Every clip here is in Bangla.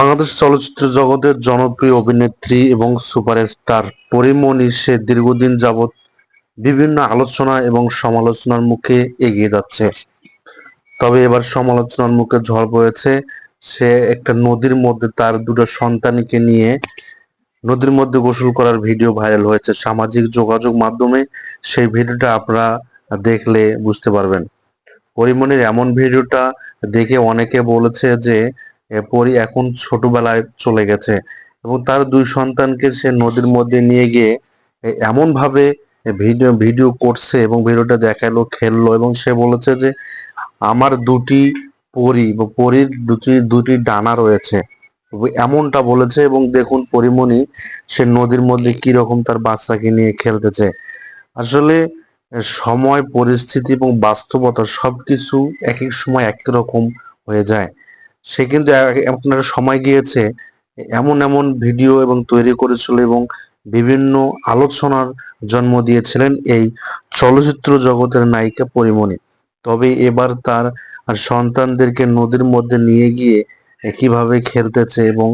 বাংলাদেশ চলচ্চিত্র জগতের জনপ্রিয় অভিনেত্রী এবং সুপারস্টার পরীমণি সে দীর্ঘদিন যাবৎ বিভিন্ন আলোচনা এবং সমালোচনার মুখে এগিয়ে যাচ্ছে। তবে এবার সমালোচনার মুখে ঝড় বয়েছে। সে একটা নদীর মধ্যে তার দুটো সন্তানকে নিয়ে নদীর মধ্যে গোসল করার ভিডিও ভাইরাল হয়েছে। সামাজিক যোগাযোগ মাধ্যমে সেই ভিডিওটা আপনারা দেখলে বুঝতে পারবেন। পরিমণির এমন ভিডিওটা দেখে অনেকে বলেছে যে পরি এখন ছোটবেলায় চলে গেছে এবং তার দুই সন্তানকে সে নদীর মধ্যে নিয়ে গিয়ে এমন ভাবে ভিডিও ভিডিও করছে এবং ভিডিওটা দেখাল, খেললো এবং সে বলেছে যে, আমার দুটি পরি বা পরীর দুটি দুটি ডানা রয়েছে। এমনটা বলেছে এবং দেখুন পরিমণি সে নদীর মধ্যে কি রকম তার বাচ্চাকে নিয়ে খেলতেছে। আসলে সময়, পরিস্থিতি এবং বাস্তবতা সবকিছু এক এক সময় এক এক রকম হয়ে যায়। সে কিন্তু একটা সময় গিয়েছে এমন এমন ভিডিও এবং তৈরি করেছিল এবং বিভিন্ন আলোচনার জন্ম দিয়েছিলেন এই চলচ্চিত্র জগতের নায়িকা পরিমণি। তবে এবার তার আর সন্তানদেরকে নদীর মধ্যে নিয়ে গিয়ে কীভাবে খেলতেছে এবং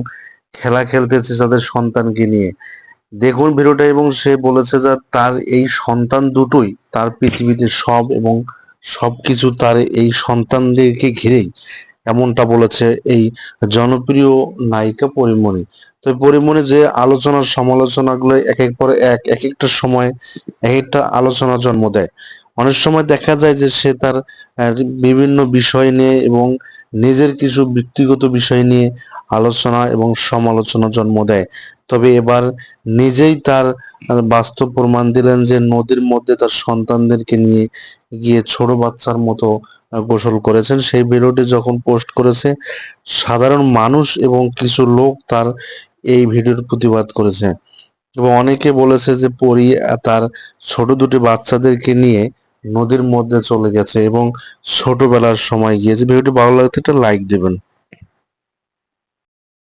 খেলা খেলতেছে তাদের সন্তানকে নিয়ে। দেখুন ভিডিওটা এবং সে বলেছে যে তার এই সন্তান দুটোই তার পৃথিবীতে সব এবং সবকিছু তার এই সন্তানদেরকে ঘিরেই এমনটা বলেছে এই জনপ্রিয় নায়িকা পরিমণি। তো পরিমণি যে আলোচনার সমালোচনাগুলো এক এক পরে এক এক একটা সময় এক একটা আলোচনা জন্ম দেয়। অনেক সময় দেখা যায় যে সে তার বিভিন্ন বিষয় নিয়ে এবং নিজের কিছু ব্যক্তিগত বিষয় নিয়ে আলোচনা এবং সমালোচনা জন্ম দেয়। তবে এবার নিজেই তার বাস্তব প্রমাণ দিলেন যে নদীর মধ্যে তার সন্তানদেরকে নিয়ে গিয়ে ছোট বাচ্চার মতো গোসল করেছেন। সেই ভিডিওটি যখন পোস্ট করেছে, সাধারণ মানুষ এবং কিছু লোক তার এই ভিডিওর প্রতিবাদ করেছে। এবং অনেকে বলেছে যে পরি তার ছোট দুটি বাচ্চাদেরকে নিয়ে নদীর মধ্যে চলে গেছে এবং ছোটবেলার সময় গিয়েছে। ভিডিওটি ভালো লাগলে একটা লাইক দেবেন।